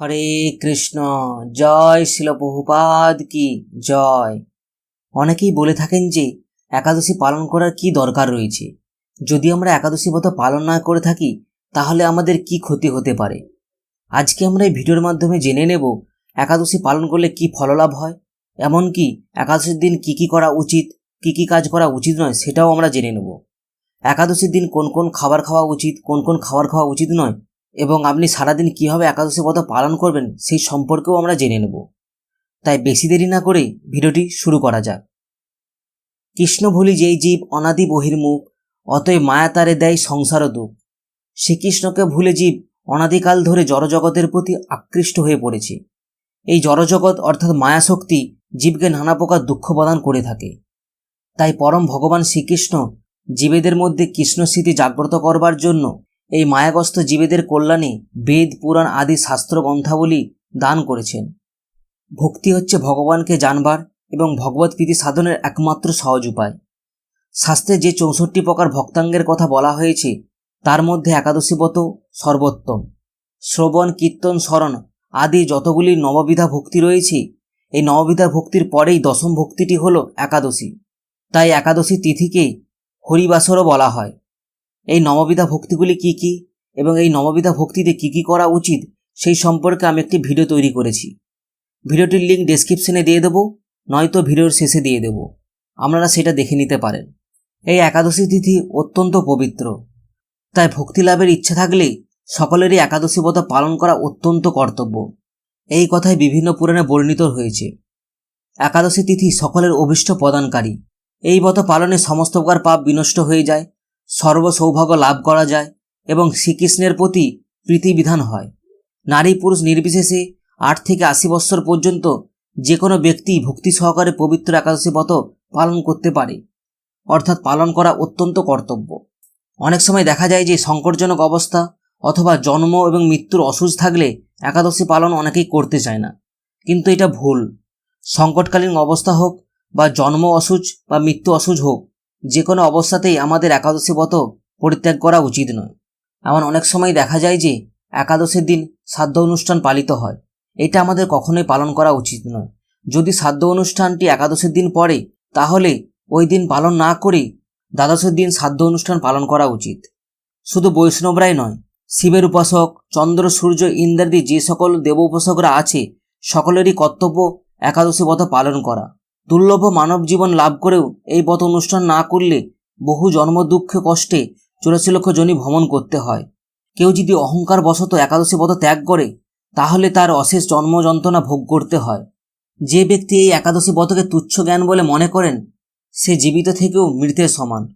হরে কৃষ্ণ, জয় শিল বহুপাদ কি জয়। অনেকেই বলে থাকেন যে একাদশী পালন করার কি দরকার রয়েছে। যদি আমরা একাদশী ব্রত পালন না করে থাকি, তাহলে আমাদের কি ক্ষতি হতে পারে? আজকে আমরা এই ভিডিওর মাধ্যমে জেনে নেব একাদশী পালন করলে কি ফললাভ হয়, এমনকি একাদশীর দিন কি কি করা উচিত, কি কি কাজ করা উচিত নয়, সেটাও আমরা জেনে নেব। একাদশীর দিন কোন কোন খাবার খাওয়া উচিত, কোন কোন খাবার খাওয়া উচিত নয় এবং আপনি সারাদিন কীভাবে একাদশী ব্রত পালন করবেন সেই সম্পর্কেও আমরা জেনে নেব। তাই বেশি দেরি না করে ভিডিওটি শুরু করা যাক। কৃষ্ণ ভুলি যেই জীব অনাদি বহির্মুখ, অতএব মায়া তারে দেয় সংসার দুঃখ শ্রীকৃষ্ণকে ভুলে জীব অনাদিকাল ধরে জড়জগতের প্রতি আকৃষ্ট হয়ে পড়েছে। এই জড়জগৎ অর্থাৎ মায়াশক্তি জীবকে নানা প্রকার দুঃখ প্রদান করে থাকে। তাই পরম ভগবান শ্রীকৃষ্ণ জীবেদের মধ্যে কৃষ্ণ স্মৃতি জাগ্রত করবার জন্য এই মায়াগ্রস্ত জীবেদের কল্যাণে বেদ, পুরাণ আদি শাস্ত্র গ্রন্থাবলী দান করেছেন। ভক্তি হচ্ছে ভগবানকে জানবার এবং ভগবত প্রীতি সাধনের একমাত্র সহজ উপায়। শাস্ত্রে যে চৌষট্টি প্রকার ভক্তাঙ্গের কথা বলা হয়েছে, তার মধ্যে একাদশী ব্রত সর্বোত্তম। শ্রবণ, কীর্তন, স্মরণ আদি যতগুলি নববিধা ভক্তি রয়েছে, এই নববিধা ভক্তির পরেই দশম ভক্তিটি হল একাদশী। তাই একাদশী তিথিকে হরিবাসরও বলা হয়। এই নববিধা ভক্তিগুলি কি কি এবং এই নববিধা ভক্তিতে কি কি করা উচিত সেই সম্পর্কে আমি একটি ভিডিও তৈরি করেছি। ভিডিওটির লিঙ্ক ডেসক্রিপশনে দিয়ে দেবো, নয়তো ভিডিওর শেষে দিয়ে দেবো। আপনারা সেটা দেখে নিতে পারেন। এই একাদশী তিথি অত্যন্ত পবিত্র। তাই ভক্তি লাভের ইচ্ছা থাকলে সকলেরই একাদশী ব্রত পালন করা অত্যন্ত কর্তব্য। এই কথায় বিভিন্ন পুরাণে বর্ণিত হয়েছে। একাদশী তিথি সকলের অভিষ্ট প্রদানকারী। এই ব্রত পালনে সমস্ত প্রকার পাপ বিনষ্ট হয়ে যায়। সর্ব সৌভাগ্য লাভ করা যায় এবং শ্রীকৃষ্ণের প্রতি প্রীতিবিধান হয়। নারী পুরুষ নির্বিশেষে আট থেকে আশি বৎসর পর্যন্ত যে কোনো ব্যক্তি ভক্তি সহকারে পবিত্র একাদশী ব্রত পালন করতে পারে, অর্থাৎ পালন করা অত্যন্ত কর্তব্য। অনেক সময় দেখা যায় যে সংকটজনক অবস্থা অথবা জন্ম এবং মৃত্যুর অসুস্থ থাকলে একাদশী পালন অনেকেই করতে চায় না। কিন্তু এটা ভুল। সংকটকালীন অবস্থা হোক বা জন্ম অসুচ বা মৃত্যু অসুচ হোক যে কোনো অবস্থাতেই আমাদের একাদশী ব্রত পরিত্যাগ করা উচিত নয়। এমন অনেক সময় দেখা যায় যে, একাদশীর দিন শ্রাদ্ধ অনুষ্ঠান পালিত হয়। এটা আমাদের কখনোই পালন করা উচিত নয়। যদি শ্রাদ্ধ অনুষ্ঠানটি একাদশীর দিন পড়ে, তাহলে ওই দিন পালন না করে দ্বাদশের দিন শ্রাদ্ধ অনুষ্ঠান পালন করা উচিত। শুধু বৈষ্ণবরাই নয়, শিবের উপাসক, চন্দ্র, সূর্য, ইন্দ্রাদি যে সকল দেব উপাসকরা আছে, সকলেরই কর্তব্য একাদশী ব্রত পালন করা। দুর্লভ মানব জীবন লাভ করেও এই ব্রত অনুষ্ঠান না করলে বহু জন্ম দুঃখ কষ্টে চুরাশি লক্ষ জনি ভ্রমণ করতে হয়। কেউ যদি অহংকার বশত একাদশী ব্রত ত্যাগ করে, তাহলে তার অশেষ জন্ম যন্ত্রণা ভোগ করতে হয়। যে ব্যক্তি এই একাদশী ব্রতকে তুচ্ছ জ্ঞান বলে মনে করেন, সে জীবিত থেকেও মৃতের সমান।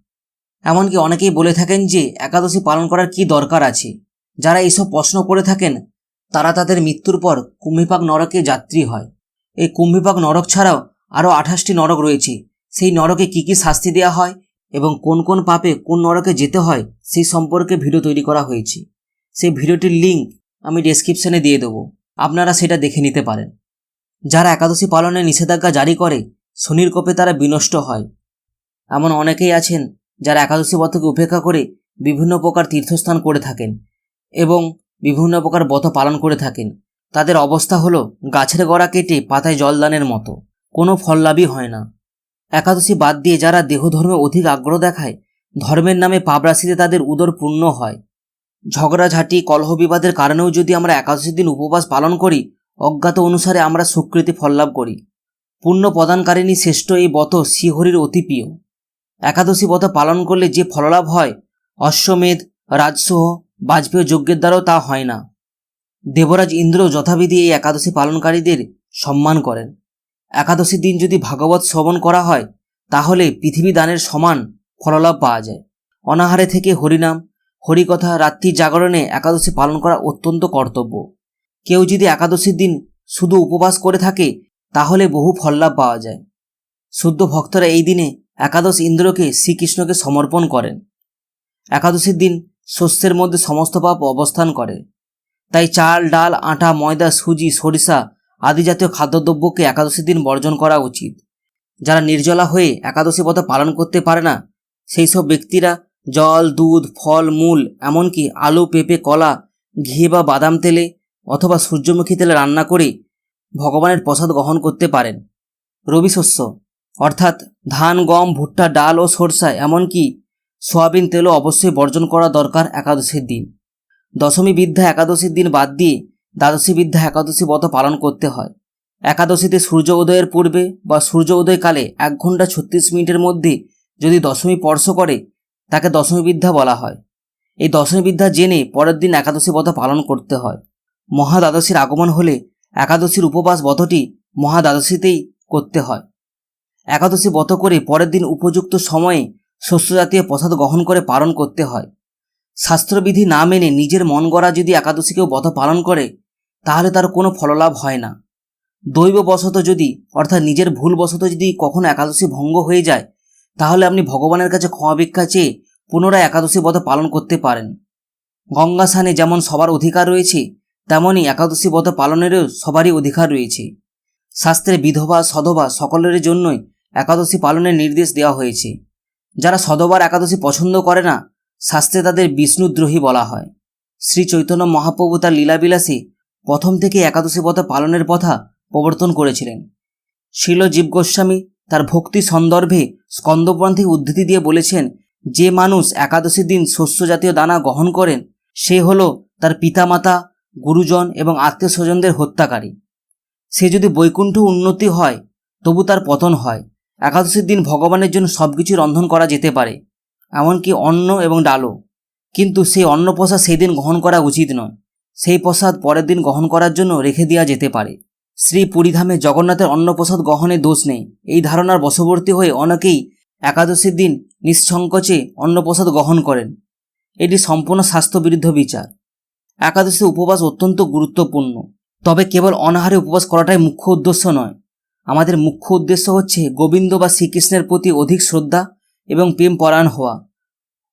এমনকি অনেকেই বলে থাকেন যে, একাদশী পালন করার কি দরকার আছে? যারা এইসব প্রশ্ন করে থাকেন, তারা তাদের মৃত্যুর পর কুম্ভিপাক নরকে যাত্রী হয়। এই কুম্ভিপাক নরক ছাড়াও আরও আঠাশটি নরক রয়েছে। সেই নরকে কি কি শাস্তি দেওয়া হয় এবং কোন কোন পাপে কোন নরকে যেতে হয় সেই সম্পর্কে ভিডিও তৈরি করা হয়েছে। সেই ভিডিওটির লিঙ্ক আমি ডেসক্রিপশনে দিয়ে দেবো। আপনারা সেটা দেখে নিতে পারেন। যারা একাদশী পালনে নিষেধাজ্ঞা জারি করে, শনির কোপে তারা বিনষ্ট হয়। এমন অনেকেই আছেন যারা একাদশী ব্রতকে উপেক্ষা করে বিভিন্ন প্রকার তীর্থস্থান করে থাকেন এবং বিভিন্ন প্রকার ব্রত পালন করে থাকেন। তাদের অবস্থা হলো গাছের গড়া কেটে পাতায় জলদানের মতো। কোনো ফললাভই হয় না। একাদশী বাদ দিয়ে যারা দেহধর্মে অধিক আগ্রহ দেখায়, ধর্মের নামে পাবরাশিতে তাদের উদর পূর্ণ হয়। ঝগড়াঝাঁটি কলহ বিবাদের কারণেও যদি আমরা একাদশী দিন উপবাস পালন করি, অজ্ঞাত অনুসারে আমরা সুকৃতি ফললাভ করি। পুণ্য প্রদানকারিণী শ্রেষ্ঠ এই ব্রত শ্রীহরির অতি প্রিয়। একাদশী ব্রত পালন করলে যে ফললাভ হয়, অশ্বমেধ, রাজসহ, বাজপেয় যজ্ঞের দ্বারাও তা হয় না। দেবরাজ ইন্দ্র যথাবিধি এই একাদশী পালনকারীদের সম্মান করেন। একাদশীর দিন যদি ভাগবত শ্রবণ করা হয়, তাহলে পৃথিবী দানের সমান ফললাভ পাওয়া যায়। অনাহারে থেকে হরিনাম, হরিকথা, রাত্রি জাগরণে একাদশী পালন করা অত্যন্ত কর্তব্য। কেউ যদি একাদশীর দিন শুধু উপবাস করে থাকে, তাহলে বহু ফললাভ পাওয়া যায়। শুদ্ধ ভক্তরা এই দিনে একাদশ ইন্দ্রকে শ্রীকৃষ্ণকে সমর্পণ করেন। একাদশীর দিন শস্যের মধ্যে সমস্ত পাপ অবস্থান করে। তাই চাল, ডাল, আটা, ময়দা, সুজি, সরিষা আদি জাতীয় খাদ্যদ্রব্যকে একাদশীর দিন বর্জন করা উচিত। যারা নির্জলা হয়ে একাদশী ব্রত পালন করতে পারে না সেই সব ব্যক্তিরা জল, দুধ, ফল, মূল, এমনকি আলু, পেঁপে, কলা, ঘি বা বাদাম তেলে অথবা সূর্যমুখী তেলে রান্না করে ভগবানের প্রসাদ গ্রহণ করতে পারেন। রবি শস্য, অর্থাৎ ধান, গম, ভুট্টা, ডাল ও সরষা, এমনকি সয়াবিন তেলও অবশ্যই বর্জন করা দরকার একাদশীর দিন। দশমী বিদ্যা একাদশীর দিন বাদ দিয়ে দ্বাদশী বিদ্যা একাদশী ব্রত পালন করতে হয়। একাদশীতে সূর্য উদয়ের পূর্বে বা সূর্য উদয়কালে এক ঘণ্টা ছত্রিশ মিনিটের মধ্যে যদি দশমী স্পর্শ করে, তাকে দশমী বিদ্যা বলা হয়। এই দশমী বিদ্যা জেনে পরের দিন একাদশী ব্রত পালন করতে হয়। মহাদ্বাদশীর আগমন হলে একাদশীর উপবাস ব্রতটি মহাদ্বাদশীতেই করতে হয়। একাদশী ব্রত করে পরের দিন উপযুক্ত সময়ে শস্য জাতীয় প্রসাদ গ্রহণ করে পালন করতে হয়। শাস্ত্রবিধি না মেনে নিজের মন গড়া যদি একাদশীকেও ব্রত পালন করে তাহলে তার কোনো ফললাভ হয় না। দৈববশত যদি, অর্থাৎ নিজের ভুলবশত যদি কখনো একাদশী ভঙ্গ হয়ে যায়, তাহলে আপনি ভগবানের কাছে ক্ষমা ভিক্ষা চেয়ে পুনরায় একাদশী ব্রত পালন করতে পারেন। গঙ্গা স্নানে যেমন সবার অধিকার রয়েছে তেমনই একাদশী ব্রত পালনেরও সবারই অধিকার রয়েছে। শাস্ত্রে বিধবা, সধবা সকলের জন্যই একাদশী পালনের নির্দেশ দেওয়া হয়েছে। যারা সধবার একাদশী পছন্দ করে না, শাস্ত্রে তাদের বিষ্ণুদ্রোহী বলা হয়। শ্রী চৈতন্য মহাপ্রভু তার লীলাবিলাসে প্রথম থেকে একাদশী ব্রত পালনের কথা প্রবর্তন করেছিলেন। শিল জীব গোস্বামী তার ভক্তি সন্দর্ভে স্কন্দপুরাণ থেকে উদ্ধৃতি দিয়ে বলেছেন, যে মানুষ একাদশীর দিন শস্য জাতীয় দানা গ্রহণ করেন, সে হল তার পিতামাতা, গুরুজন এবং আত্মীয় স্বজনদের হত্যাকারী। সে যদি বৈকুণ্ঠ উন্নতি হয়, তবু তার পতন হয়। একাদশীর দিন ভগবানের জন্য সব কিছু রন্ধন করা যেতে পারে, এমনকি অন্ন এবং ডালও। কিন্তু সেই অন্ন প্রসাদ সেই দিন গ্রহণ করা উচিত নয়। সেই প্রসাদ পরের দিন গ্রহণ করার জন্য রেখে দেওয়া যেতে পারে। শ্রী পুরীধামে জগন্নাথের অন্নপ্রসাদ গ্রহণে দোষ নেই। এই ধারণার বশবর্তী হয়ে অনেকেই একাদশীর দিন নিঃসংকোচে অন্নপ্রসাদ গ্রহণ করেন। এটি সম্পূর্ণ স্বাস্থ্যবিরুদ্ধ বিচার। একাদশী উপবাস অত্যন্ত গুরুত্বপূর্ণ। তবে কেবল অনাহারে উপবাস করাটাই মুখ্য উদ্দেশ্য নয়। আমাদের মুখ্য উদ্দেশ্য হচ্ছে গোবিন্দ বা শ্রীকৃষ্ণের প্রতি অধিক শ্রদ্ধা এবং প্রেম পরায়ণ হওয়া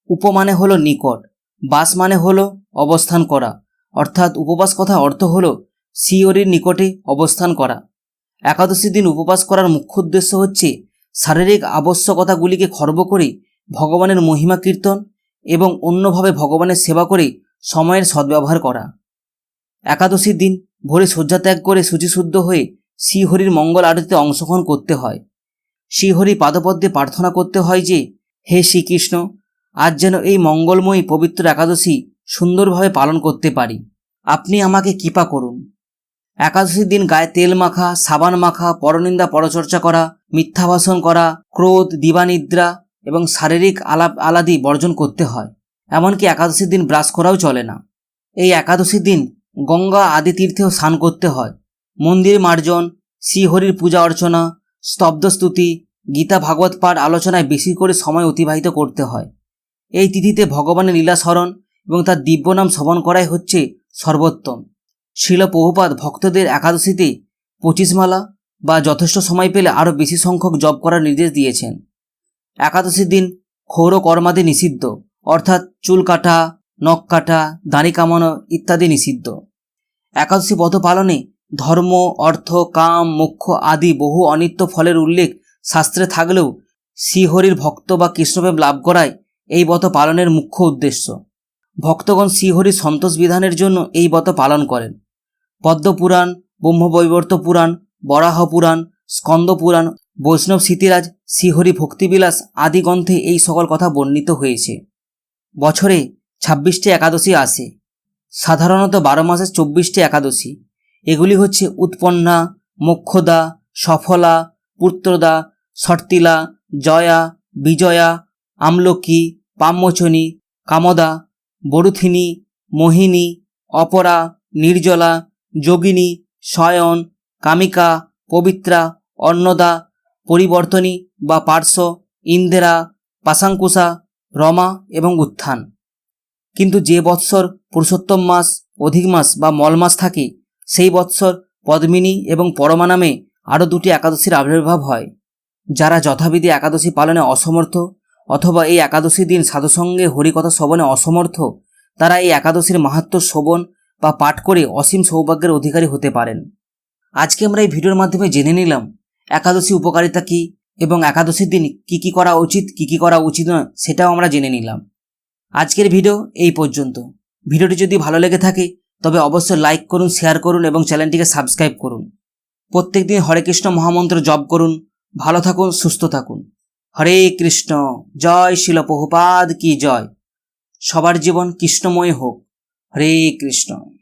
উপমানে হলো নিকট, বাস মানে হলো অবস্থান করা। অর্থাৎ উপবাস কথা অর্থ হলো শিওরির নিকটে অবস্থান করা। একাদশী দিন উপবাস করার মুখ্য উদ্দেশ্য হচ্ছে শারীরিক আবশ্যকতাগুলিকে খর্ব করে ভগবানের মহিমা কীর্তন এবং অন্যভাবে ভগবানের সেবা করে সময়ের সদ্ব্যবহার করা। একাদশীর দিন ভোরে শয্যা ত্যাগ করে শুচিশুদ্ধ হয়ে শ্রীহরির মঙ্গল আরতিতে অংশগ্রহণ করতে হয়। শ্রীহরি পাদপদ্মে প্রার্থনা করতে হয় যে, হে শ্রীকৃষ্ণ, আজ যেন এই মঙ্গলময়ী পবিত্র একাদশী সুন্দরভাবে পালন করতে পারি। আপনি আমাকে কৃপা করুন। একাদশীর দিন গায়ে তেল মাখা, সাবান মাখা, পরনিন্দা পরচর্চা করা মিথ্যা ভাষণ করা, ক্রোধ, দিবানিদ্রা এবং শারীরিক আলাপ আলাদি বর্জন করতে হয়। এমনকি একাদশীর দিন ব্রাশ করাও চলে না। এই একাদশীর দিন গঙ্গা আদি তীর্থেও স্নান করতে হয়। মন্দির মার্জন, শ্রীহরির পূজা অর্চনা স্তব্ধস্তুতি গীতা ভাগবত পাঠ আলোচনায় বেশি করে সময় অতিবাহিত করতে হয়। এই তিথিতে ভগবানের লীলা স্মরণ এবং তার দিব্য নাম শ্রবণ করাই হচ্ছে সর্বোত্তম। শিল প্রভুপাত ভক্তদের একাদশীতে পঁচিশ মালা বা যথেষ্ট সময় পেলে আরও বেশি সংখ্যক জপ করার নির্দেশ দিয়েছেন। একাদশীর দিন ক্ষৌর কর্মাদি নিষিদ্ধ, অর্থাৎ চুল কাটা, নখ কাটা, দাড়ি কামানো ইত্যাদি নিষিদ্ধ। একাদশী পথ পালনে ধর্ম, অর্থ, কাম, মোক্ষ আদি বহু অনিত্য ফলের উল্লেখ শাস্ত্রে থাকলেও শ্রীহরির ভক্ত বা কৃষ্ণপ্রেম লাভ করায় এই ব্রত পালনের মুখ্য উদ্দেশ্য। ভক্তগণ শ্রীহরির সন্তোষ বিধানের জন্য এই ব্রত পালন করেন। পদ্মপুরাণ, ব্রহ্মবৈবর্ত পুরাণ, বরাহ পুরাণ, স্কন্দ পুরাণ, বৈষ্ণব স্মৃতিরাজ, শ্রীহরি ভক্তিবিলাস আদি গ্রন্থে এই সকল কথা বর্ণিত হয়েছে। বছরে ছাব্বিশটি একাদশী আসে। সাধারণত বারো মাসে চব্বিশটি একাদশী। এগুলি হচ্ছে উৎপন্না, মোক্ষদা, সফলা, পুত্রদা শর্তিলা জয়া, বিজয়া, আমলকি, পাম্মোচনী, কামদা বরুথিনী, মোহিনী, অপরা, নির্জলা, যোগিনী শয়ন কামিকা, পবিত্রা, অন্নদা, পরিবর্তনী বা পার্শ্ব, ইন্দিরা, পাশাঙ্কুশা, রমা এবং উত্থান। কিন্তু যে বৎসর পুরুষোত্তম মাস, অধিক মাস বা মল মাস থাকে, সেই বৎসর পদ্মিনী এবং পরমা নামে আরও দুটি একাদশীর আবির্ভাব হয়, যারা যথাবিধি একাদশী পালনে অসমর্থ অথবা এই একাদশী দিন সাধুসঙ্গে হরিকথা শ্রবণে অসমর্থ, তারা এই একাদশীর মাহাত্ম শ্রবণ বা পাঠ করে অসীম সৌভাগ্যের অধিকারী হতে পারেন। আজকে আমরা এই ভিডিওর মাধ্যমে জেনে নিলাম, একাদশী উপকারিতা কী এবং একাদশীর দিন কি কি করা উচিত, কি কি করা উচিত নয়, সেটাও আমরা জেনে নিলাম। আজকের ভিডিও এই পর্যন্ত। ভিডিওটি যদি ভালো লেগে থাকে, তবে অবশ্যই লাইক করুন, শেয়ার করুন এবং চ্যানেলটিকে সাবস্ক্রাইব করুন। প্রত্যেকদিন হরে কৃষ্ণ মহামন্ত্র জপ করুন। ভালো থাকুন, সুস্থ থাকুন। হরে কৃষ্ণ জয় শিল প্রভুপাদ কি জয়। সবার জীবন কৃষ্ণময় হোক। হরে কৃষ্ণ।